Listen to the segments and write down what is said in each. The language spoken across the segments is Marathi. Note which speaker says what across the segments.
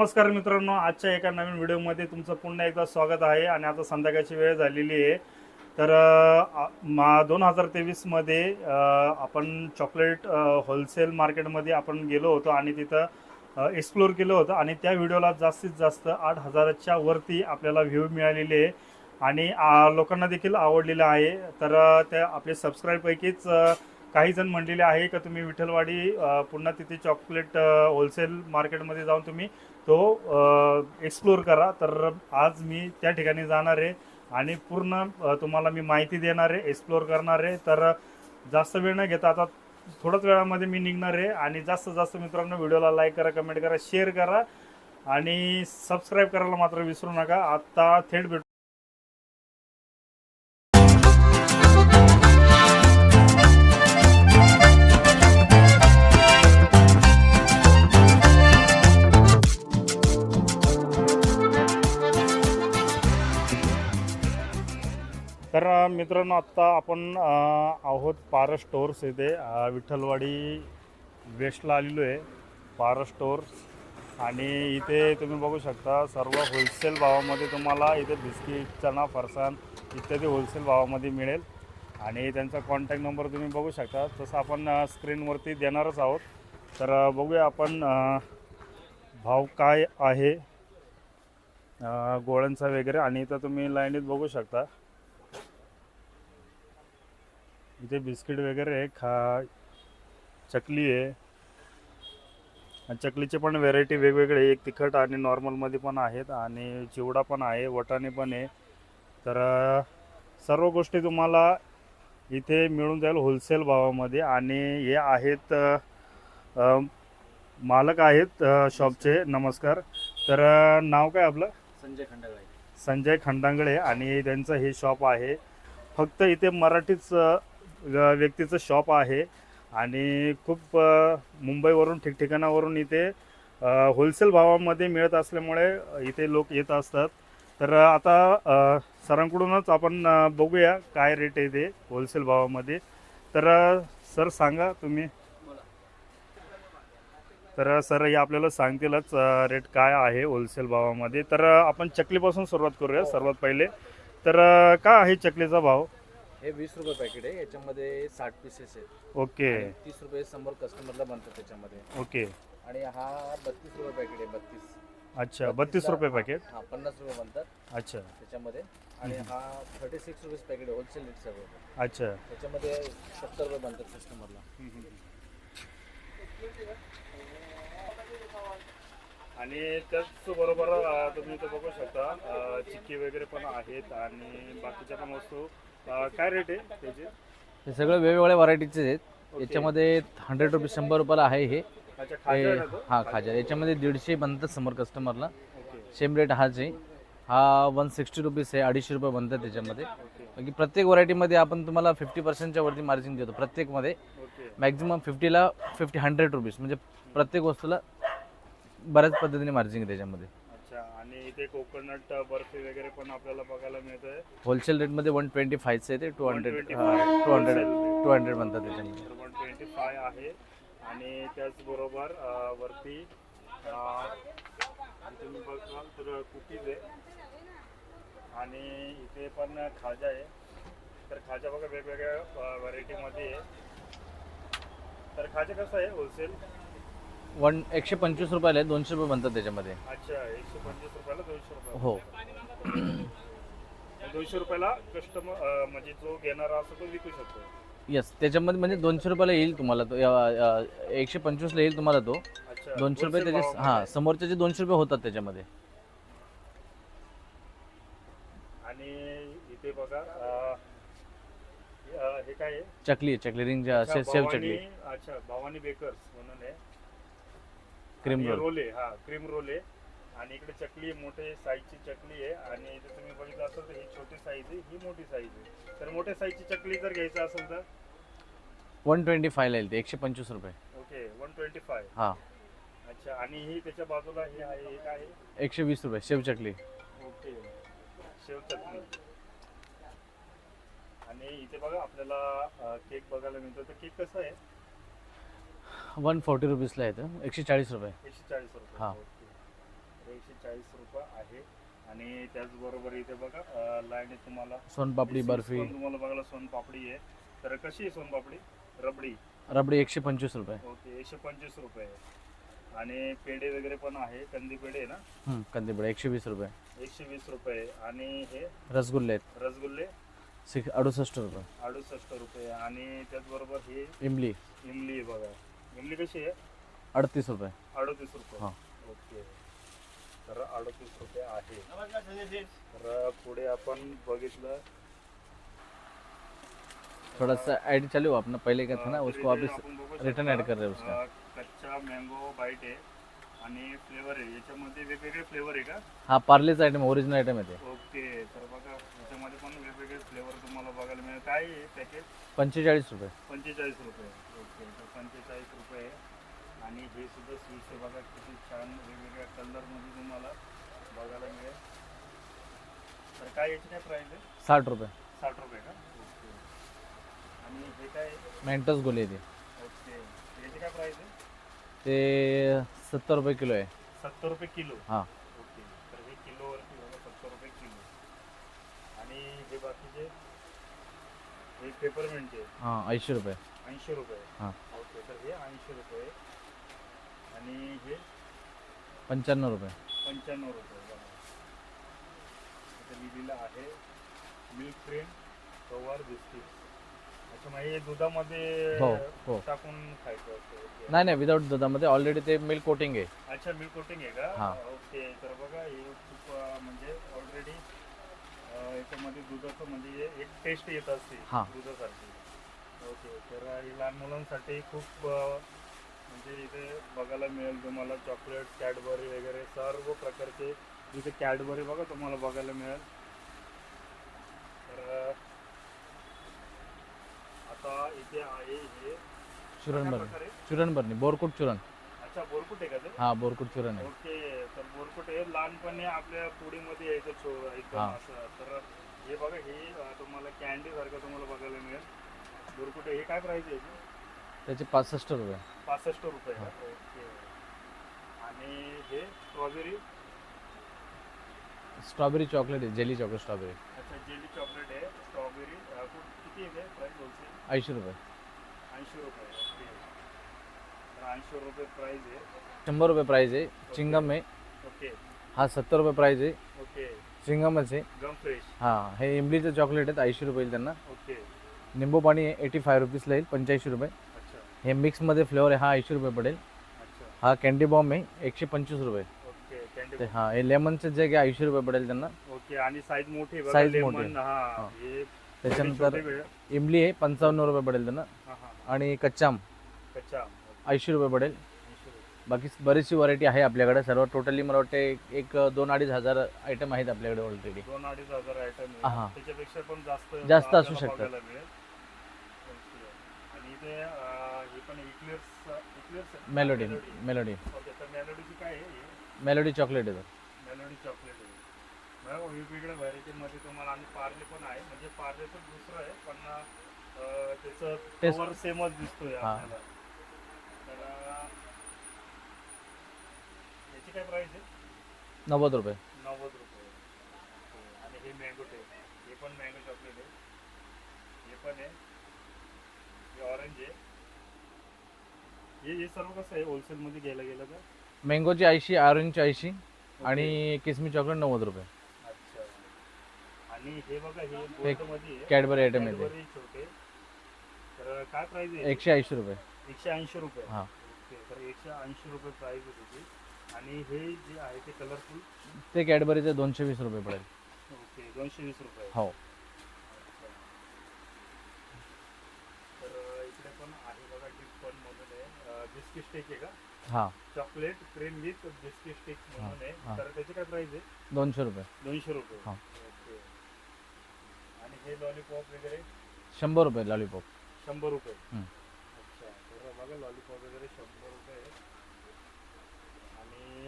Speaker 1: नमस्कार मित्रांनो आजच्या एका नवीन व्हिडिओमध्ये तुमचं पुन्हा एकदा स्वागत आहे आणि आता संध्याकाळची वेळ झालेली आहे. तर मा दोन हजार तेवीसमध्ये आपण चॉकलेट होलसेल मार्केटमध्ये आपण गेलो होतो आणि तिथं एक्सप्लोर केलं होतं आणि त्या व्हिडिओला जास्तीत जास्त आठ हजाराच्या वरती आपल्याला व्ह्यू मिळालेले आहे आणि लोकांना देखील आवडलेलं आहे. तर त्या आपले सबस्क्राईबपैकीच काही जण म्हणलेले आहे का तुम्ही विठ्ठलवाडी पुन्हा तिथे चॉकलेट होलसेल मार्केटमध्ये जाऊन तुम्ही तो एक्सप्लोर करा. तर आज मी त्या ठिकाणी जाणार आहे आणि पूर्ण तुम्हाला मी माहिती देणार आहे एक्सप्लोर करणार आहे. तर जास्त वेळ न घेता आता थोड्याच वेळामध्ये मी निघणार आहे आणि जास्त जास्त मित्रांनो व्हिडिओला लाईक करा कमेंट करा शेअर करा आणि सबस्क्राईब करायला मात्र विसरू नका. आत्ता थेट भेट. मित्रांनो आत्ता आपण आहोत पारस स्टोअर्स येथे विठ्ठलवाडी वेस्टला आलेलो आहे पारस स्टोअर्स. आणि इथे तुम्ही बघू शकता सर्व होलसेल भावामध्ये तुम्हाला इथे बिस्किट चणा फरसाण इत्यादी होलसेल भावामध्ये मिळेल. आणि त्यांचा कॉन्टॅक्ट नंबर तुम्ही बघू शकता. तसं आपण स्क्रीनवरती देणारच आहोत. तर बघूया आपण भाव काय आहे गोळ्यांचा वगैरे. आणि इथं तुम्ही लाईनीत बघू शकता. इथे बिस्किट वगैरे आहे खा चकली आहे. आणि चकलीचे पण व्हेरायटी वेगवेगळे. एक तिखट आणि नॉर्मलमध्ये पण आहेत आणि चिवडा पण आहे वटाणे पण आहे. तर सर्व गोष्टी तुम्हाला इथे मिळून जाईल होलसेल भावामध्ये. आणि हे आहेत मालक आहेत शॉपचे नमस्कार. तर नाव काय आपलं?
Speaker 2: संजय खंडागळे.
Speaker 1: संजय खंडांगळे. आणि त्यांचं हे शॉप आहे. फक्त इथे मराठीच व्यक्तीचं शॉप आहे आणि खूप मुंबईवरून ठिकठिकाणावरून इथे होलसेल भावामध्ये मिळत असल्यामुळे इथे लोक येत असतात. तर आता सरांकडूनच आपण बघूया काय रेट आहे ते होलसेल भावामध्ये. तर सर सांगा तुम्ही. तर सर हे आपल्याला सांगतीलच रेट काय आहे होलसेल भावामध्ये. तर आपण चकलीपासून सुरुवात करूया सर्वात पहिले. तर का काय आहे चकलीचा भाव?
Speaker 2: हे वीस रुपये पॅकेट आहे. याच्यामध्ये साठ पीसेस आहेत.
Speaker 1: ओके.
Speaker 2: तीस रुपये शंभर कस्टमरला बनतात त्याच्यामध्ये.
Speaker 1: ओके.
Speaker 2: आणि हा बत्तीस रुपये पॅकेट आहे बत्तीस.
Speaker 1: अच्छा बत्तीस रुपये पॅकेट
Speaker 2: हा पन्नास रुपये बनतात
Speaker 1: अच्छा.
Speaker 2: त्याच्यामध्ये. आणि हा थर्टी सिक्स रुपीज पॅकेट आहे होलसेल रेट सगळं.
Speaker 1: अच्छा.
Speaker 2: त्याच्यामध्ये सत्तर रुपये बनतात कस्टमरला
Speaker 1: आणि त्याचबरोबर अ, तुम्ही इथं बघू शकता चिक्की वगैरे पण आहेत आणि बाकीच्या पण वस्तू अ, काय रेट आहे त्याचे?
Speaker 2: हे सगळं वेगवेगळ्या व्हरायटीचे आहेत. याच्यामध्ये हंड्रेड रुपीज शंभर रुपयाला आहे हे.
Speaker 1: अच्छा खाजा आहे ना तो?
Speaker 2: हा खाजा याच्यामध्ये दीडशे बनतात समोर कस्टमरला
Speaker 1: ओके.
Speaker 2: सेम रेट हाच आहे. हा वन सिक्स्टी रुपीज आहे अडीचशे रुपये बनतात त्याच्यामध्ये. बाकी प्रत्येक व्हरायटीमध्ये आपण तुम्हाला फिफ्टी पर्सेंटच्या वरती मार्जिन देतो प्रत्येकमध्ये.
Speaker 1: ओके.
Speaker 2: मॅक्झिमम फिफ्टीला फिफ्टी हंड्रेड रुपीज म्हणजे प्रत्येक वस्तूला बऱ्याच पद्धतीने मार्जिन आहे त्याच्यामध्ये.
Speaker 1: इथे कोकोनट बर्फी वगैरे पण आपल्याला बघायला मिळतंय.
Speaker 2: होलसेल रेटमध्ये वन ट्वेंटी फायचं आहे ते two hundred
Speaker 1: 125
Speaker 2: two hundred two hundred त्याच्यामध्ये
Speaker 1: तर वन ट्वेंटी फाय आहे. आणि त्याचबरोबर अ, वरती अ, तुम्ही बघाल तर कुकीज आहे. आणि इथे पण खाजा आहे. तर खाजा बघा वेगवेगळ्या व्हरायटीमध्ये आहे. तर खाजा कसं आहे होलसेल
Speaker 2: वन एकशे पंचवीस रुपयाला आहे दोनशे रुपये बनतात त्याच्यामध्ये.
Speaker 1: अच्छा एकशे पंचवीस रुपयाला दोनशे रुपये.
Speaker 2: हो.
Speaker 1: दोनशे रुपयाला कस्टमर म्हणजे जो घेणारा असतो तो विकू शकतो.
Speaker 2: येस त्याच्यामध्ये म्हणजे दोनशे रुपयाला येईल तुम्हाला तो या- या- एकशे पंचवीसला येईल तुम्हाला तो.
Speaker 1: अच्छा
Speaker 2: दोनशे रुपये त्याचे
Speaker 1: भावामध्ये.
Speaker 2: हां समोरचे जे दोनशे रुपये होतात त्याच्यामध्ये.
Speaker 1: आणि इथे बघा अ, हे अ, हे काय आहे?
Speaker 2: चकली आहे चकली रिंग
Speaker 1: अच्छा,
Speaker 2: सेव
Speaker 1: भवानी-
Speaker 2: चकली
Speaker 1: अच्छा Bhavani bakers
Speaker 2: cream roll
Speaker 1: roll आहे हा क्रीम रोल. आहे आणि इकडे चकली आहे मोठे साईजची चकली आहे. आणि इथे तुम्ही बघितलं असेल तर ही छोटी साईज आहे ही मोठी साईज आहे. तर मोठ्या साईजची चकली जर घ्यायचं असेल तर?
Speaker 2: वन ट्वेंटी फायला येईल ते एकशे पंचवीस रुपये.
Speaker 1: ओके वन ट्वेंटी फाय
Speaker 2: हां.
Speaker 1: अच्छा आणि ही त्याच्या बाजूला हे आहे हे काय आहे?
Speaker 2: एकशे वीस रुपये शेव चकली.
Speaker 1: ओके शेव चटणी आणि इथे बघा आपल्याला केक बघायला मिळतो. तर केक कसं आहे?
Speaker 2: वन फोर्टी रुपीजला येतं. एकशे चाळीस रुपये.
Speaker 1: एकशे चाळीस रुपये.
Speaker 2: हा.
Speaker 1: ओके. एकशे चाळीस रुपये आहे. आणि त्याचबरोबर इथे बघा अं, लाईन तुम्हाला.
Speaker 2: सोनपापडी बर्फी.
Speaker 1: पण तुम्हाला बघायला सोनपापडी आहे. तर कशी आहे सोनपापडी? रबडी.
Speaker 2: रबडी एकशे पंचवीस रुपये.
Speaker 1: ओके एकशे पंचवीस रुपये. आणि पेढे वगैरे पण आहे. कंदी पेढे आहे ना?
Speaker 2: हं, कंदीपेढा एकशे वीस रुपये.
Speaker 1: एकशे वीस रुपये. आणि हे?
Speaker 2: रसगुल्ले आहेत.
Speaker 1: रसगुल्ले?
Speaker 2: सिक्स अडुसष्ट रुपये.
Speaker 1: अडुसष्ट रुपये. आणि त्याचबरोबर ही?
Speaker 2: इमली.
Speaker 1: इमली आहे बघा. इमली कशी आहे?
Speaker 2: अडतीस रुपये.
Speaker 1: अडतीस रुपये.
Speaker 2: हा.
Speaker 1: ओके. तर अडतीस रुपये आहे. तर पुढे आपण बघितलं.
Speaker 2: थोड़ा सा ऐड चालू अपना पहले का था ना उसको वापस
Speaker 1: आपण
Speaker 2: रिटर्न ऐड कर रहे हैं उसका.
Speaker 1: कच्चा मँगो बाईट आहे आणि फ्लेवर आहे. याच्यामध्ये वेगवेगळे फ्लेवर आहे का?
Speaker 2: हा पार्लेचा आयटम ओरिजिनल आयटम आहे ते.
Speaker 1: ओके. तर बघा याच्यामध्ये पण वेगवेगळे फ्लेवर तुम्हाला बघायला मिळेल. काय आहे पॅकेज
Speaker 2: पंचेचाळीस रुपये.
Speaker 1: पंचेचाळीस रुपये. तर पंचेचाळीस रुपये आणि हे सुद्धा स्वीट्स आहे. बघा किती छान वेगवेगळ्या कलरमध्ये तुम्हाला बघायला मिळेल. तर काय याची काय प्राईस आहे?
Speaker 2: साठ रुपये.
Speaker 1: साठ रुपये का? ओके. आणि हे काय?
Speaker 2: मेंटस गोली आहे
Speaker 1: ओके. याची काय प्राईस आहे?
Speaker 2: ते ते सत्तर रुपये किलो आहे.
Speaker 1: सत्तर रुपये किलो?
Speaker 2: हां.
Speaker 1: ओके. तर हे किलोवरती बघा सत्तर रुपये किलो. आणि हे बाकीचे? हे पेपरमेंटचे
Speaker 2: हाँ ऐंशी रुपये.
Speaker 1: ऐंशी रुपये.
Speaker 2: हाँ.
Speaker 1: ओके तर हे ऐंशी रुपये. आणि हे?
Speaker 2: पंच्याण्णव रुपये.
Speaker 1: पंच्याण्णव रुपये बघा इथे लिहिलेलं आहे मिल्क क्रीम कवर बिस्किट अच्छा मग हे दुधामध्ये
Speaker 2: हो हो.
Speaker 1: टाकून खायचं असतं ओके.
Speaker 2: नाही नाही विदाऊट दुधामध्ये. ऑलरेडी ते मिल्क कोटिंग आहे.
Speaker 1: अच्छा मिल्क कोटिंग आहे
Speaker 2: हाँ.
Speaker 1: का ओके तर बघा हे खूप अं, म्हणजे ऑलरेडी याच्यामध्ये दुधाचं म्हणजे एक टेस्ट येत असते
Speaker 2: हां.
Speaker 1: दुधासारखी. ओके तर ही लहान मुलांसाठी खूप अं, म्हणजे इथे बघायला मिळेल तुम्हाला चॉकलेट कॅडबरी वगैरे सर्व प्रकारचे इथे कॅडबरी बघा तुम्हाला बघायला मिळेल. तर अं, आता इथे आहे हे.
Speaker 2: चुरण
Speaker 1: प्रकारे?
Speaker 2: चुरण भरणी बोरकुट चुरण.
Speaker 1: अच्छा बोरकुट आहे का ते?
Speaker 2: हा बोरकुट चुरण आहे.
Speaker 1: ओके तर बोरकुट हे लहानपणी आपल्या पुडीमध्ये यायचं छो एकदम
Speaker 2: हा.
Speaker 1: असं. तर हे बघा हे अं, तुम्हाला कॅन्डी सारखं तुम्हाला बघायला मिळेल. बोरकुट हे काय प्राइस आहे याची?
Speaker 2: त्याचे पासष्ट रुपये.
Speaker 1: पासष्ट रुपये का? ओके. आणि हे स्ट्रॉबेरी
Speaker 2: स्ट्रॉबेरी चॉकलेट आहे जेली चॉकलेट स्ट्रॉबेरी.
Speaker 1: अच्छा जेली चॉकलेट आहे स्ट्रॉबेरी अं, कुठ- किती आहे बोलते
Speaker 2: ऐंशी रुपये.
Speaker 1: ऐंशी रुपये. ऐंशी रुपये प्राईस आहे.
Speaker 2: शंभर रुपये प्राईज आहे. चिंगम आहे.
Speaker 1: ओके
Speaker 2: हा सत्तर रुपये प्राईज आहे.
Speaker 1: ओके
Speaker 2: चिंगमच आहे.
Speaker 1: गम फ्रेश
Speaker 2: हा हे इमलीचं चॉकलेट आहेत ऐंशी रुपये येईल त्यांना.
Speaker 1: ओके
Speaker 2: निंबू पाणी आहे एटी फाय रुपीजला येईल पंच्याऐंशी रुपये.
Speaker 1: अच्छा.
Speaker 2: हे मिक्समध्ये फ्लेवर आहे हा ऐंशी रुपये पडेल.
Speaker 1: अच्छा.
Speaker 2: हा कॅन्डी बॉम्ब आहे एकशे पंचवीस रुपये.
Speaker 1: ओके कॅन्डी
Speaker 2: ते हा हे लेमनचे जे आहे ऐंशी रुपये पडेल त्यांना.
Speaker 1: ओके आणि साईज मोठी आहे बघा,
Speaker 2: Size
Speaker 1: lemon,
Speaker 2: मोठी आहे.
Speaker 1: हा
Speaker 2: हा.
Speaker 1: हे
Speaker 2: त्याच्यानंतर
Speaker 1: छोटे
Speaker 2: इमली आहे पंचावन्न रुपये पडेल त्यांना.
Speaker 1: हा हा.
Speaker 2: आणि कच्चाम.
Speaker 1: कच्चा
Speaker 2: ऐंशी रुपये पडेल
Speaker 1: 80 रुपये.
Speaker 2: बाकी बरीचशी व्हरायटी आहे आपल्याकडे सर्व टोटली मला वाटते एक- एक दोन अडीच हजार आयटम आहेत आपल्याकडे ऑलरेडी
Speaker 1: दोन अडीच हजार आयटम
Speaker 2: हा.
Speaker 1: त्याच्यापेक्षा पण जास्त
Speaker 2: जास्त असू
Speaker 1: आपल्याला
Speaker 2: शकतात.
Speaker 1: बघायला मिळेल. आणि इथे अं, हे पण eclairs eclairs
Speaker 2: Melody Melody
Speaker 1: okay तर मेलोडीची काय आहे ही?
Speaker 2: मेलोडी चॉकलेट आहे
Speaker 1: मेलोडी चॉकलेट आहे बघा वेगवेगळ्या व्हरायटीमध्ये तुम्हाला आणि पार्ले पण आहे म्हणजे पार्लेचं दुसरं आहे पण अं, त्याचं
Speaker 2: Taste-
Speaker 1: कवर सेमच दिसतोय
Speaker 2: हा.
Speaker 1: आपल्याला तर अं, याची काय प्राइस आहे?
Speaker 2: नव्वद रुपये.
Speaker 1: नव्वद रुपये. हो. आणि हे मँगो टेप हे पण मँगो चॉकलेट आहे. हे पण आहे. हे ऑरेंज आहे. हे हे सर्व कसं आहे? होलसेलमध्ये घ्यायला गेलं तर?
Speaker 2: मँगोची ऐंशी ऑरेंजची ऐंशी आणि किसमी चॉकलेट नव्वद रुपये.
Speaker 1: अच्छा. आणि हे बघा हे गोल्डमध्ये आहे.
Speaker 2: कॅडबरी आयटम आहे
Speaker 1: Cadbury छोटे. तर काय प्राइस आहे?
Speaker 2: एकशे ऐंशी रुपये.
Speaker 1: एकशे ऐंशी रुपये.
Speaker 2: हा.
Speaker 1: ओके तर एकशे ऐंशी रुपये प्राइस आहे त्याची. आणि हे जे आहे ते कलरफुल
Speaker 2: ते कॅडबरीचे दोनशे वीस रुपये पडेल.
Speaker 1: ओके दोनशे वीस रुपये.
Speaker 2: हो.
Speaker 1: तर इकडे पण आहे बघा डिप पण म्हणून आहे. बिस्किट स्टिक आहे का?
Speaker 2: हां.
Speaker 1: Chocolate cream with biscuit stick म्हणून आहे. तर त्याची काय प्राइस आहे?
Speaker 2: दोनशे रुपये.
Speaker 1: दोनशे रुपये.
Speaker 2: हा.
Speaker 1: ओके. आणि हे लॉलीपॉप वगैरे?
Speaker 2: शंभर रुपये लॉलीपॉप
Speaker 1: शंभर रुपये.
Speaker 2: हं.
Speaker 1: अच्छा तर बघा लॉलीपॉप वगैरे शंभर रुपये आहे.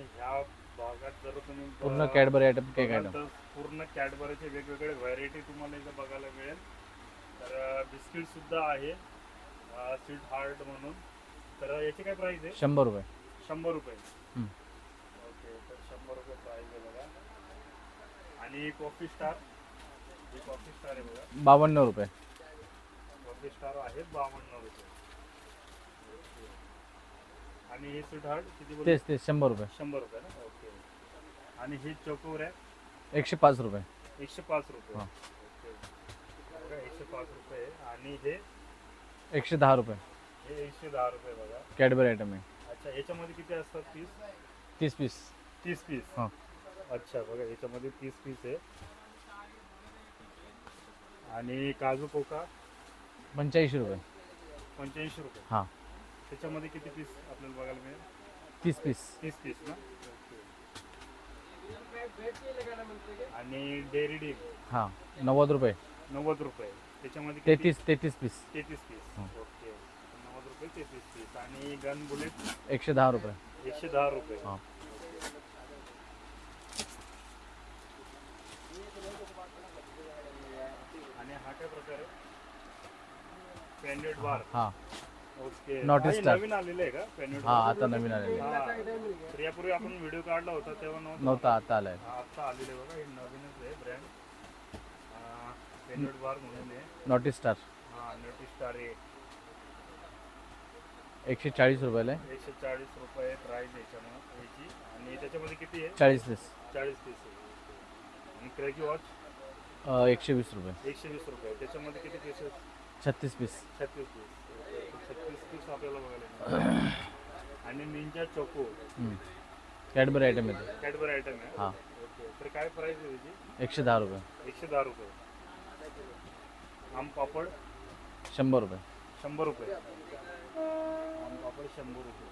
Speaker 1: आणि ह्या भागात जर तुम्ही
Speaker 2: पूर्ण कॅडबरी आयटम केक
Speaker 1: बघाल
Speaker 2: आयटम
Speaker 1: तर पूर्ण कॅडबरीचे वेगवेगळे व्हरायटी तुम्हाला इथं बघायला मिळेल. तर बिस्किट सुद्धा आहे स्वीट हार्ट म्हणून. तर याची काय प्राइस आहे?
Speaker 2: शंभर रुपये.
Speaker 1: शंभर रुपये. ओके तर शंभर रुपये आणि कॉफी स्टार हे कॉफी स्टार आहे बघा.
Speaker 2: बावन्न रुपये.
Speaker 1: कॉफी स्टार आहेत बावन्न रुपये. आणि हे स्वीट हार्ट किती बोलले?
Speaker 2: तेच तेच शंभर रुपये.
Speaker 1: शंभर रुपये ना? ओके. आणि हे चोकोर आहे?
Speaker 2: एकशे पाच रुपये.
Speaker 1: एकशे पाच रुपये.
Speaker 2: हा.
Speaker 1: ओके. बघा एकशे पाच रुपये. आणि हे?
Speaker 2: एकशे दहा रुपये.
Speaker 1: हे एकशे दहा रुपये बघा.
Speaker 2: कॅडबरी आयटम आहे.
Speaker 1: अच्छा याच्यामध्ये किती असतात पीस?
Speaker 2: तीस पीस.
Speaker 1: तीस पीस?
Speaker 2: हां.
Speaker 1: अच्छा बघा याच्यामध्ये तीस पीस आहे. आणि काजू कोका
Speaker 2: पंच्याऐंशी रुपये.
Speaker 1: पंच्याऐंशी रुपये.
Speaker 2: हां.
Speaker 1: त्याच्यामध्ये किती पीस आपल्याला बघायला मिळेल?
Speaker 2: तीस पीस
Speaker 1: तीस पीस ना? ओके. आणि डेअरी डी
Speaker 2: हां नव्वद रुपये.
Speaker 1: नव्वद रुपये. त्याच्यामध्ये किती?
Speaker 2: तेहतीस तेहतीस पीस
Speaker 1: तेहतीस पीस
Speaker 2: हां.
Speaker 1: ओके. नव्वद रुपये तेहतीस पीस आणि गन बुलेट
Speaker 2: एकशे दहा रुपये.
Speaker 1: एकशे दहा रुपये.
Speaker 2: हां.
Speaker 1: आणि हा काय प्रकार आहे? पॅन्डेड बार
Speaker 2: हां.
Speaker 1: ओके. हा, हे
Speaker 2: Star.
Speaker 1: नवीन आलेलं आहे का? पॅन्डेड
Speaker 2: हां आता नवीन आलेले
Speaker 1: तर यापूर्वी आपण व्हिडिओ काढला होता तेव्हा नव्हतं.
Speaker 2: नव्हता आता आलाय.
Speaker 1: हा, आता आलेले बघा हे नवीनच आहे ब्रँड पॅन्डेड बार म्हणून आहे.
Speaker 2: नॉटी स्टार
Speaker 1: हा नोटी स्टार आहे.
Speaker 2: एकशे चाळीस रुपयाला आहे.
Speaker 1: एकशे चाळीस रुपये प्राईस याच्यानं याची. आणि त्याच्यामध्ये किती आहे?
Speaker 2: चाळीस पीस
Speaker 1: चाळीस पीस आहे. आणि क्रॅकी वॉच
Speaker 2: एकशे वीस रुपये.
Speaker 1: एकशे वीस रुपये. त्याच्यामध्ये किती पीसेस
Speaker 2: छत्तीस पीस
Speaker 1: छत्तीस पीस छत्तीस पीस आपल्याला बघायला. मिळेल. आणि निंजा चोको
Speaker 2: कॅडबरी आयटम येते.
Speaker 1: कॅडबर आयटम आहे.
Speaker 2: हां.
Speaker 1: ओके तर काय प्राईस आहे त्याची?
Speaker 2: एकशे दहा रुपये.
Speaker 1: एकशे दहा रुपये. आम पापड?
Speaker 2: शंभर रुपये.
Speaker 1: शंभर रुपये. आम पापड शंभर रुपये.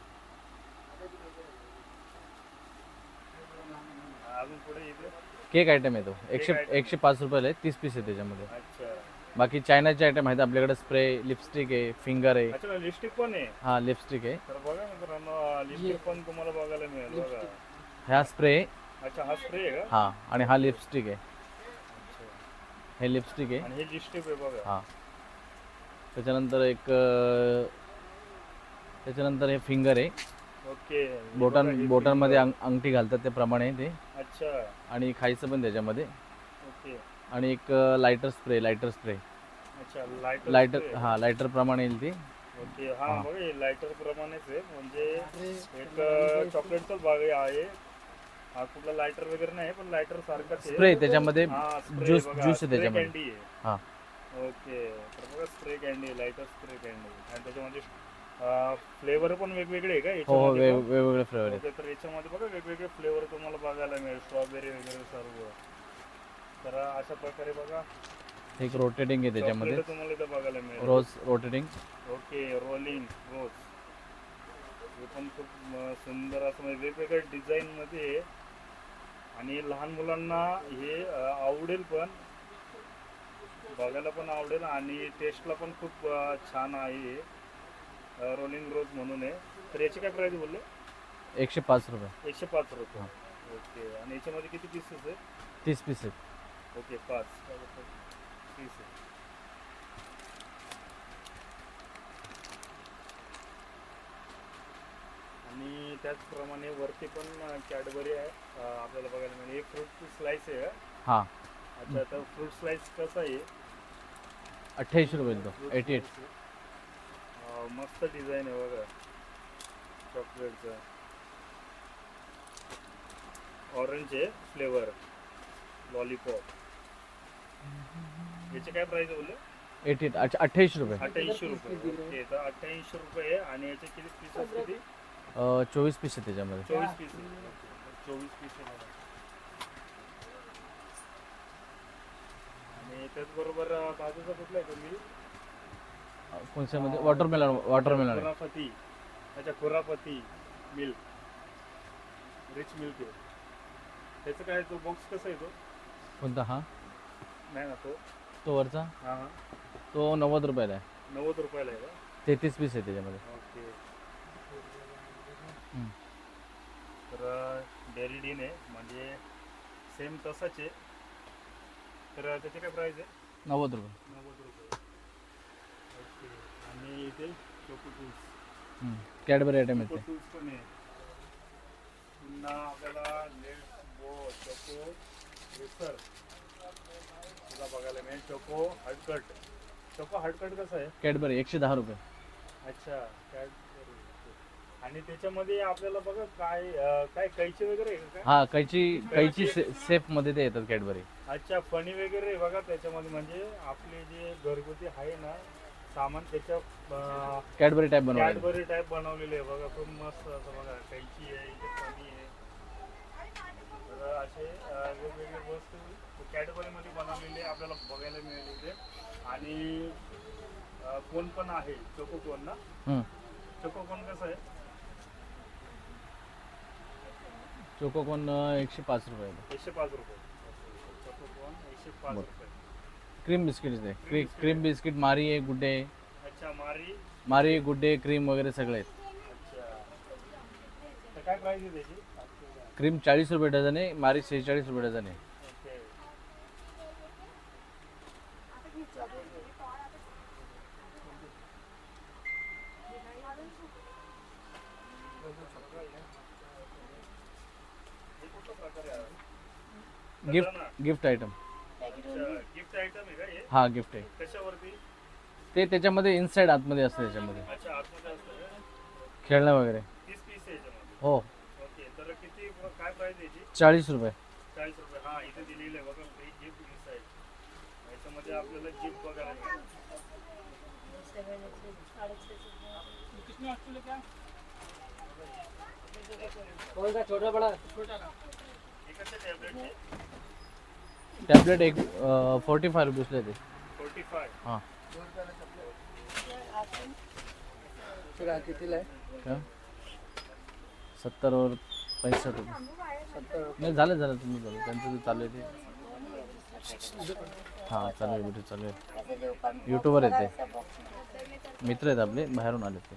Speaker 1: अजून पुढे
Speaker 2: केक आयटम येतो. एकशे. एकशे पाच रुपयाला आहे तीस पीस आहे त्याच्यामध्ये.
Speaker 1: अच्छा.
Speaker 2: बाकी चायनाचे आयटम आहेत आपल्याकडे स्प्रे लिपस्टिक आहे फिंगर आहे.
Speaker 1: अच्छा लिपस्टिक पण आहे?
Speaker 2: हा लिपस्टिक आहे.
Speaker 1: तर बघा मित्रांनो लिपस्टिक पण तुम्हाला बघायला मिळेल बघा.
Speaker 2: हा स्प्रे
Speaker 1: अच्छा हा स्प्रे आहे का?
Speaker 2: हा आणि हा लिपस्टिक आहे. हे लिपस्टिक आहे.
Speaker 1: आणि हे लिपस्टिक आहे बघा.
Speaker 2: हा. त्याच्यानंतर एक त्याच्यानंतर हे फिंगर आहे.
Speaker 1: ओके.
Speaker 2: बोटां बोटांमध्ये अंगठी घालतात ते प्रमाणे आहे ते.
Speaker 1: अच्छा.
Speaker 2: आणि खायचं पण त्याच्यामध्ये. आणि एक लायटर स्प्रे लायटर स्प्रे.
Speaker 1: अच्छा लायटर
Speaker 2: लायटर हा लायटर प्रमाणे येईल ती.
Speaker 1: ओके हा
Speaker 2: हा.
Speaker 1: बघा हे लायटर प्रमाणेच आहे. म्हणजे एक चॉकलेटचाच भाग हे आहे. हा कुठला लायटर वगैरे नाही पण लायटर सारखाच आहे.
Speaker 2: स्प्रे त्याच्यामध्ये
Speaker 1: हा spray
Speaker 2: ज्यूस
Speaker 1: बघा,
Speaker 2: ज्यूस आहे त्याच्यामध्ये.
Speaker 1: candy आहे.
Speaker 2: हा.
Speaker 1: ओके तर बघा spray candy lighter spray candy आणि त्याच्यामध्ये फ्लेवर पण वेगवेगळे आहे का?
Speaker 2: हो हो
Speaker 1: याच्यामध्ये
Speaker 2: वेग? वेगवेगळे फ्लेवर आहेत.
Speaker 1: ओके तर याच्यामध्ये बघा वेगवेगळे फ्लेवर तुम्हाला बघायला मिळेल. स्ट्रॉबेरी वगैरे सर्व. तर अशा प्रकारे बघा.
Speaker 2: एक रोटेटिंग आहे त्याच्यामध्ये.
Speaker 1: Chocolate तुम्हाला इथं बघायला मिळेल.
Speaker 2: रोज रोटेटिंग
Speaker 1: ओके रोलिंग रोज हे पण खूप म, सुंदर असं म्हणजे वेगवेगळ्या डिझाईन मध्ये आहे. आणि लहान मुलांना हे अ, आवडेल पण. बघायला पण आवडेल आणि टेस्टला पण खूप अ, छान आहे रोलिंग रोज म्हणून आहे. तर याची काय प्राईस बोलले?
Speaker 2: एकशे पाच रुपये.
Speaker 1: एकशे पाच रुपये. ओके आणि याच्यामध्ये किती पीसेस आहे
Speaker 2: तीस पीस आहेत.
Speaker 1: ओके पाच पीस आहे आणि त्याचप्रमाणे वरती पण कॅडबरी आहे. अं, आपल्याला बघायला मिळेल. एक फ्रूट स्लाइस आहे का?
Speaker 2: हा.
Speaker 1: अच्छा तर फ्रूट स्लाइस कसा आहे?
Speaker 2: अठ्ठ्याऐंशी रुपये तो एटी एट.
Speaker 1: अं, मस्त डिझाईन आहे बघा. चॉकलेटचा ऑरेंज आहे फ्लेवर लॉलीपॉप याचे काय प्राइस बोलले?
Speaker 2: एटी अठ्ठ्याऐंशी रुपये.
Speaker 1: अठ्ठ्याऐंशी रुपये. ओके तर अठ्ठ्याऐंशी रुपये आणि याचे किती पीसेस किती?
Speaker 2: अं, चोवीस पीस आहे त्याच्यामध्ये.
Speaker 1: चोवीस पीस चोवीस पीस आणि त्याचबरोबर अं, बाजूचा कुठला आहे तुम्ही?
Speaker 2: कोणत्यामध्ये? वॉटरमेलन वॉटरमेलन
Speaker 1: खुरापती अच्छा खुरापती मिल्क रिच मिल्क आहे. त्याचं काय तो? बॉक्स कसा आहे तो?
Speaker 2: कोणता? हा?
Speaker 1: नाही ना तो.
Speaker 2: तो वरचा?
Speaker 1: हां. हां
Speaker 2: तो नव्वद रुपयाला आहे.
Speaker 1: नव्वद रुपयाला आहे का?
Speaker 2: तेहतीस पीस आहे त्याच्यामध्ये.
Speaker 1: ओके.
Speaker 2: हम्म.
Speaker 1: तर डेअरी डीन आहे. म्हणजे सेम तसाच आहे. तर त्याची काय प्राईस आहे?
Speaker 2: नव्वद रुपये.
Speaker 1: नव्वद रुपये. ओके. आणि इथे चोको टूल्स
Speaker 2: हम्म. कॅडबरी आयटम येते
Speaker 1: टूल्स पण आहे. पुन्हा आपल्याला लेट बो चोको मिक्सर तुला बघायला मिळेल. चोको हटकट चोको हटकट कसं आहे?
Speaker 2: कॅडबरी एकशे दहा रुपये.
Speaker 1: अच्छा Cadbury. आणि त्याच्यामध्ये आपल्याला बघा काय अं, काय कैची वगैरे आहे का
Speaker 2: हा कैची कैची सेफमध्ये ते येतात कॅडबरी.
Speaker 1: अच्छा फणी वगैरे आहे बघा त्याच्यामध्ये. म्हणजे आपले जे घरगुती आहे ना सामान त्याच्या अं,
Speaker 2: कॅडबरी टाईप बनवले
Speaker 1: कॅडबरी टाईप बनवलेले आहे बघा. खूप मस्त असं बघा. कैची आहे इथे फणी आहे. तर असे अं, वेगवेगळे वस्तू कॅडबरीमध्ये बनवलेले आपल्याला बघायला मिळेल इथे आणि कोण पण आहे चोको कोण ना
Speaker 2: हम्म.
Speaker 1: चोको कोण कसं आहे?
Speaker 2: चोको कोण एकशे पाच रुपये.
Speaker 1: एकशे पाच रुपये. चोको कोण एकशे पाच
Speaker 2: बरं.
Speaker 1: रुपये.
Speaker 2: क्रीम बिस्किट आहे क्री क्रीम बिस्किट मारी आहे गुड्डे. आहे.
Speaker 1: अच्छा मारी.
Speaker 2: मारी गुड्डे क्रीम वगैरे सगळे आहेत.
Speaker 1: अच्छा. तर काय प्राइस आहे त्याची?
Speaker 2: क्रीम चाळीस रुपये डझन आहे मारी शेहेचाळीस रुपये डझन आहे
Speaker 1: okay
Speaker 2: gift gift item
Speaker 1: gift item आहे का हे?
Speaker 2: हा गिफ्ट आहे.
Speaker 1: कशावरती?
Speaker 2: ते त्याच्यामध्ये इनसाइड आतमध्ये असतं त्याच्यामध्ये.
Speaker 1: अच्छा आतमध्ये असतं का?
Speaker 2: खेळणं वगैरे.
Speaker 1: तीस पीस आहे याच्यामध्ये.
Speaker 2: हो.
Speaker 1: ओके तर किती काय प्राइस आहे याची?
Speaker 2: चाळीस रुपये.
Speaker 1: चाळीस रुपये. हा इथे दिलेलं आहे बघा फ्री गिफ्ट मिस आहे. याच्यामध्ये आपल्याला गिफ्ट बघायला मिळेल.
Speaker 3: कौन सा छोटा बड़ा.
Speaker 1: कसे टॅबलेट
Speaker 2: टॅबलेट एक फोर्टी फाय रुपीजला येते.
Speaker 1: फोर्टी फाय
Speaker 2: हां
Speaker 3: कितीला आहे?
Speaker 2: सत्तरवर पैंसष्ट रुपये.
Speaker 3: सत्तर
Speaker 2: नाही झालं झालं तुम्ही झालं. त्यांचं ते चालू आहे ते. हां चालू आहे व्हिडिओ चालू आहे. यूट्यूबर आहेत ते. मित्र आहेत आपले बाहेरून आले ते.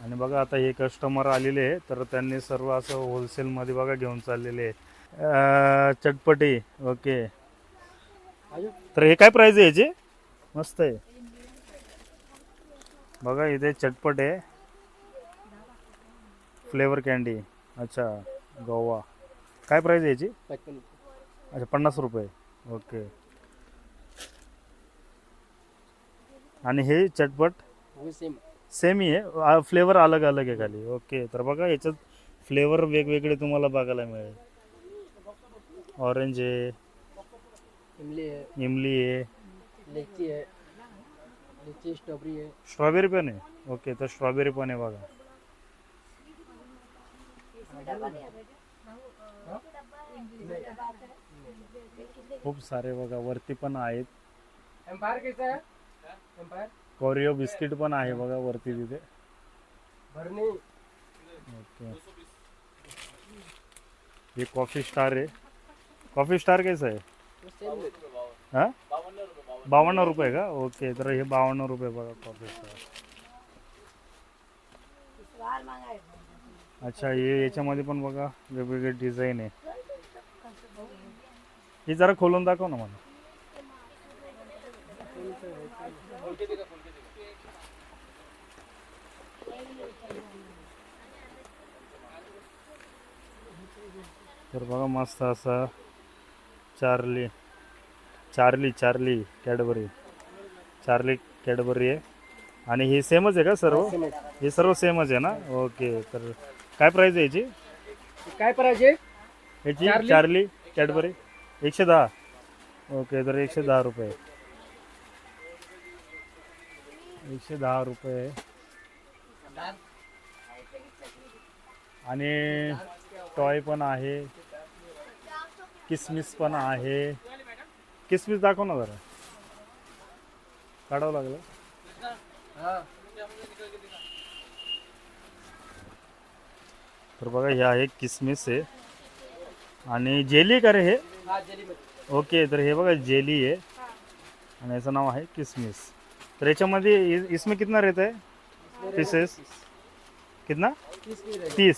Speaker 1: आणि बघा आता हे कस्टमर आलेले आहे तर त्यांनी सर्व असं होलसेलमध्ये बघा घेऊन चाललेले आहे चटपटी ओके. तर हे काय प्राईज आहे याची? मस्त आहे. बघा इथे चटपट आहे. फ्लेवर कॅन्डी अच्छा गोवा. काय प्राईज आहे याची? अच्छा पन्नास रुपये. ओके. आणि हे चटपट?
Speaker 3: सेम
Speaker 1: सेम ही आहे. फ्लेवर अलग अलग आहे खाली. ओके तर बघा याच्यात फ्लेवर वेगवेगळे तुम्हाला बघायला मिळेल. ऑरेंज आहे.
Speaker 3: इमली
Speaker 1: इमली आहे.
Speaker 3: लीची लीची स्ट्रॉबेरी
Speaker 1: स्ट्रॉबेरी पण आहे. ओके तर स्ट्रॉबेरी पण आहे बघा. खूप सारे बघा वरती पण आहेत.
Speaker 3: एम्पायर कैसा एम्पायर
Speaker 1: कोरिओ बिस्किट पण आहे बघा वरती तिथे. ओके. हे कॉफी स्टार आहे. कॉफी स्टार कैसा आहे हा? बावन्न रुपये का? ओके तर हे बावन्न रुपये बघा कॉफी स्टार. अच्छा हे याच्यामध्ये पण बघा वेगवेगळे डिझाईन आहे. हे जरा खोलून दाखव ना मला. तर बघा मस्त असा Charlie Charlie Charlie Cadbury. Charlie Cadbury आहे. आणि हे सेमच आहे का सर्व? हे सर्व सेमच आहे ना? ओके तर काय प्राइस आहे याची?
Speaker 3: काय प्राइस है
Speaker 1: याची?
Speaker 3: चार्ली?
Speaker 1: Charlie Cadbury. एकशे दहा. ओके तर एकशे दहा रुपये. एकशे दहा रुपये. आणि टॉय पण आहे. किसमिस पण आहे. किसमिस दाखव ना जरा. काढावं लागलं? तर बघा, हे आहे किसमिस आहे आणि जेली का रे हे? ओके, तर हे बघा, जेली आहे आणि याचं नाव आहे किसमिस. तर याच्यामध्ये इसमें कितना रहता है? पीसेस कितना?
Speaker 3: तीस.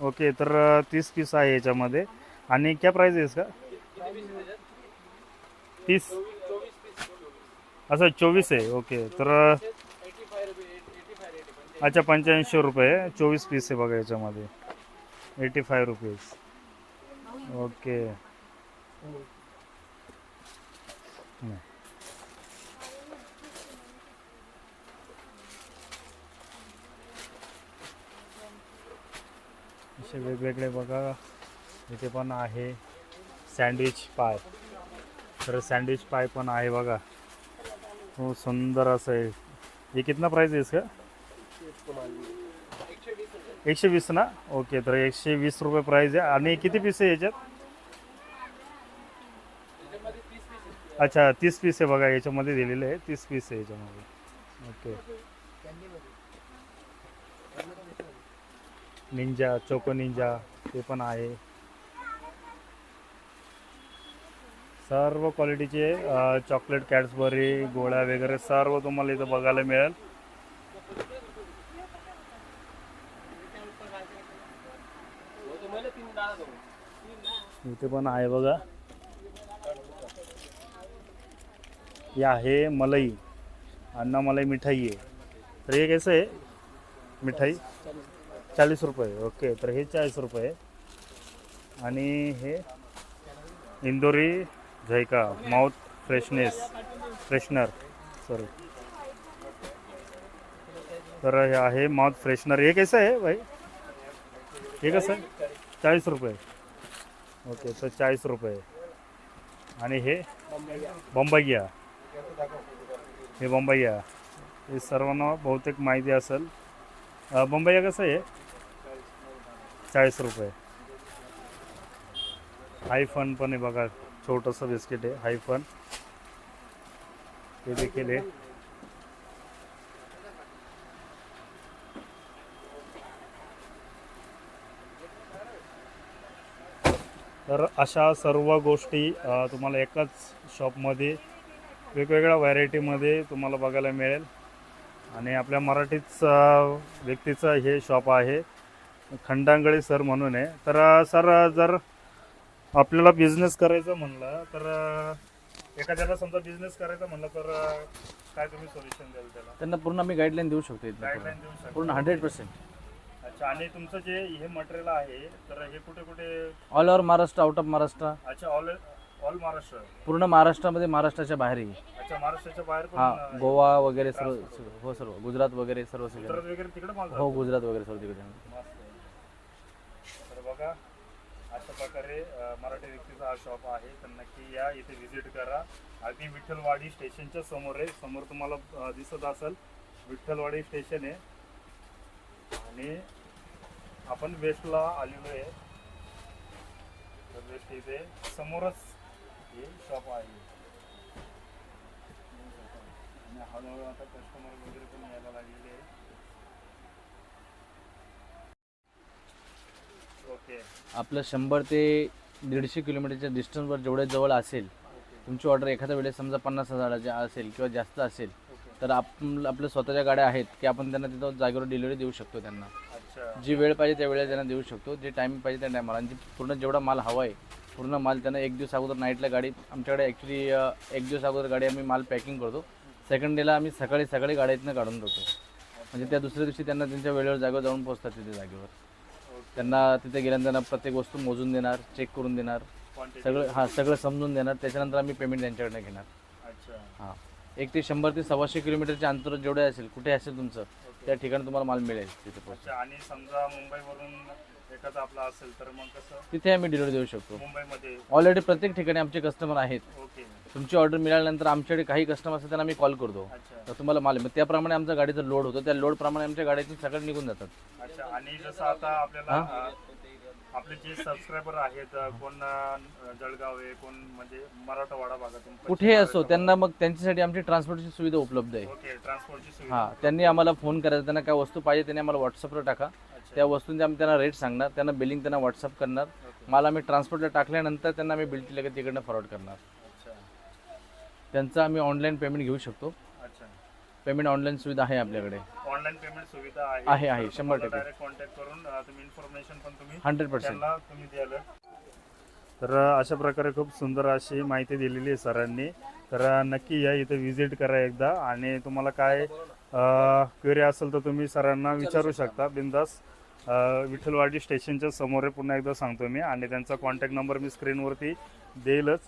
Speaker 1: ओके तर तीस पीस आहे याच्यामध्ये. आणि क्या प्राईज आहे का तीस. अच्छा चोवीस आहे. ओके तर अच्छा पंच्याऐंशी रुपये. चोवीस पीस आहे बघा याच्यामध्ये. Eighty five rupees. ओके. असे वेगवेगळे बघा. इथे पण आहे सँडविच पाय. तर सँडविच पाय पण आहे बघा. हो सुंदर असं आहे. हे कितना प्राईज आहे इसका? एकशे वीस ना? ओके तर एकशे वीस रुपये प्राईज आहे. आणि किती पीस आहे याच्यात? अच्छा तीस पीस आहे बघा याच्यामध्ये दिलेले आहे. तीस पीस आहे याच्यामध्ये. ओके. निंजा चोको निंजा ते पण आहे. सर्व क्वालिटीचे चॉकलेट कॅड्सबरी गोळ्या वगैरे सर्व तुम्हाला इथं बघायला मिळेल. इथे पण आहे बघा. हे आहे मलई अण्णा मलाई मिठाई आहे. तर हे कसं आहे? मिठाई? चाळीस रुपये ओके तर हे चाळीस रुपये. आणि हे Indori Zaika mouth freshness freshener sorry तर हे आहे माउथ फ्रेशनर. हे कसं आहे भाई? हे कसं आहे? चाळीस रुपये. ओके तर चाळीस रुपये. आणि हे बंबईया. हे बंबईया. हे सर्वांना बहुतेक माहिती असेल. बंबईया कसं आहे? चाळीस रुपये. हायफन पण आहे बघा छोटंसं बिस्किट आहे हायफन. हे ते देखील आहे. तर अशा सर्व गोष्टी तुम्हाला एकाच शॉपमध्ये वेगवेगळ्या व्हरायटीमध्ये तुम्हाला बघायला मिळेल. आणि आपल्या मराठीच व्यक्तीचं हे शॉप आहे. खंडांगळे सर म्हणून आहे. तर सर जर आपल्याला बिझनेस करायचं म्हणलं तर एखाद्याला समजा बिझनेस करायचा म्हणलं तर काय तुम्ही सोल्युशन द्याल त्याला?
Speaker 2: त्यांना पूर्ण आम्ही गाईडलाईन देऊ शकतो.
Speaker 1: गाईडलाईन देऊ शकता.
Speaker 2: पूर्ण हंड्रेड पर्सेंट
Speaker 1: अच्छा आणि तुमचं जे हे मटेरियल आहे तर हे कुठे कुठे?
Speaker 2: All over Maharashtra out of Maharashtra.
Speaker 1: अच्छा ऑल ऑल महाराष्ट्र.
Speaker 2: पूर्ण महाराष्ट्रामध्ये महाराष्ट्राच्या बाहेरही
Speaker 1: अच्छा महाराष्ट्राच्या बाहेर पण
Speaker 2: हा
Speaker 1: अ,
Speaker 2: गोवा वगैरे सर्व हो सर्व गुजरात वगैरे सर्व सगळे.
Speaker 1: गुजरात वगैरे तिकडे माल
Speaker 2: हो गुजरात वगैरे सर्व तिकडे.
Speaker 1: तर बघा अशा प्रकारे मराठी व्यक्तीचा हा शॉप आहे. तर नक्की या इथे व्हिजिट करा. अगदी विठ्ठलवाडी स्टेशनच्या समोर आहे. समोर तुम्हाला दिसत असेल विठ्ठलवाडी स्टेशन आहे. आणि आपण वेस्टला आलेलो आहे. तर वेस्ट इथे समोरच हे शॉप आहे. आणि हळूहळू आता कस्टमर वगैरे पण यायला लागलेले आहे ओके
Speaker 2: आपलं शंभर ते दीडशे किलोमीटरच्या डिस्टन्सवर जेवढ्या जवळ असेल तुमची ऑर्डर एखाद्या वेळेस समजा पन्नास हजाराची असेल किंवा जास्त असेल तर आपण आपल्या स्वतःच्या गाड्या आहेत की आपण त्यांना तिथं जागेवर डिलिव्हरी देऊ शकतो त्यांना. जी वेळ पाहिजे त्या वेळेला त्यांना देऊ शकतो जे टाईम पाहिजे त्या टायमाला आणि जी पूर्ण जेवढा माल हवा आहे पूर्ण माल त्यांना एक दिवस अगोदर नाईटला गाडी आमच्याकडे ॲक्च्युली एक दिवस अगोदर गाडी आम्ही माल पॅकिंग करतो. सेकंड डेला आम्ही सकाळी सकाळी गाड्या इथनं काढून देतो. म्हणजे त्या दुसऱ्या दिवशी त्यांना त्यांच्या वेळेवर जागेवर जाऊन पोहोचतात तिथे जागेवर. त्यांना तिथे गेल्यानंतर त्यांना प्रत्येक वस्तू मोजून देणार चेक करून देणार. सगळं हां सगळं समजून देणार. त्याच्यानंतर आम्ही पेमेंट त्यांच्याकडनं घेणार.
Speaker 1: अच्छा.
Speaker 2: हां. एक ते शंभर ते सव्वाशे किलोमीटरचे अंतर जेवढे असेल कुठे असेल तुमचं त्या ठिकाणी तुम्हाला माल मिळेल तिथे पोहोच
Speaker 1: अच्छा आणि समजा मुंबईवरून एखादा आपला असेल तर मग कसं?
Speaker 2: तिथे आम्ही डिलिव्हरी देऊ शकतो.
Speaker 1: मुंबईमध्ये.
Speaker 2: ऑलरेडी प्रत्येक ठिकाणी आमचे कस्टमर आहेत.
Speaker 1: ओके.
Speaker 2: तुमची ऑर्डर मिळाल्यानंतर आमच्याकडे काही कस्टमर असतात त्यांना आम्ही कॉल करतो. तर तुम्हाला माल मग त्याप्रमाणे आमचा गाडीचा लोड होतो त्या लोडप्रमाणे आमच्या गाड्यातून सगळं निघून जातात.
Speaker 1: अच्छा आणि जसं आता आपल्याला अ, आपले जे सबस्क्रायबर आहेत अ, कोण अ, जळगाव आहे कोण म्हणजे मराठवाडा भागातून
Speaker 2: कुठेही असो त्यांना मग त्यांच्यासाठी आमची ट्रान्सपोर्टची सुविधा उपलब्ध आहे.
Speaker 1: ओके ट्रान्सपोर्टची सुविधा
Speaker 2: हां त्यांनी आम्हाला फोन करायचा त्यांना काय वस्तू पाहिजे त्यांनी आम्हाला व्हॉट्सअपवर टाका. त्या वस्तूंचे आम्ही त्यांना रेट सांगणार त्यांना बिलिंग त्यांना व्हॉट्सअप करणार. माल आम्ही ट्रान्सपोर्टला टाकल्यानंतर त्यांना आम्ही बिल लगेच तिकडनं फॉरवर्ड करणार. त्यांचं आम्ही ऑनलाईन पेमेंट घेऊ शकतो.
Speaker 1: अच्छा.
Speaker 2: पेमेंट ऑनलाईन सुविधा आहे आपल्याकडे.
Speaker 1: ऑनलाईन पेमेंट सुविधा आहे.
Speaker 2: आहे, आहे, शंभर टक्के.
Speaker 1: डायरेक्ट कॉन्टॅक्ट करून अं, तुम्ही इन्फॉर्मेशन पण तुम्ही
Speaker 2: हंड्रेड पर्सेंट
Speaker 1: त्यांना तुम्ही द्याल. तर अशा प्रकारे खूप सुंदर अशी माहिती दिलेली आहे सरांनी. तर नक्की या इथे व्हिजिट करा एकदा. आणि तुम्हाला काय क्वेरी असेल तर तुम्ही सरांना विचारू शकता. बिंदास विठ्ठलवाडी स्टेशनच्या समोर आहे पुन्हा एकदा सांगतो मी. आणि त्यांचा कॉन्टॅक्ट नंबर मी स्क्रीनवरती देईलच.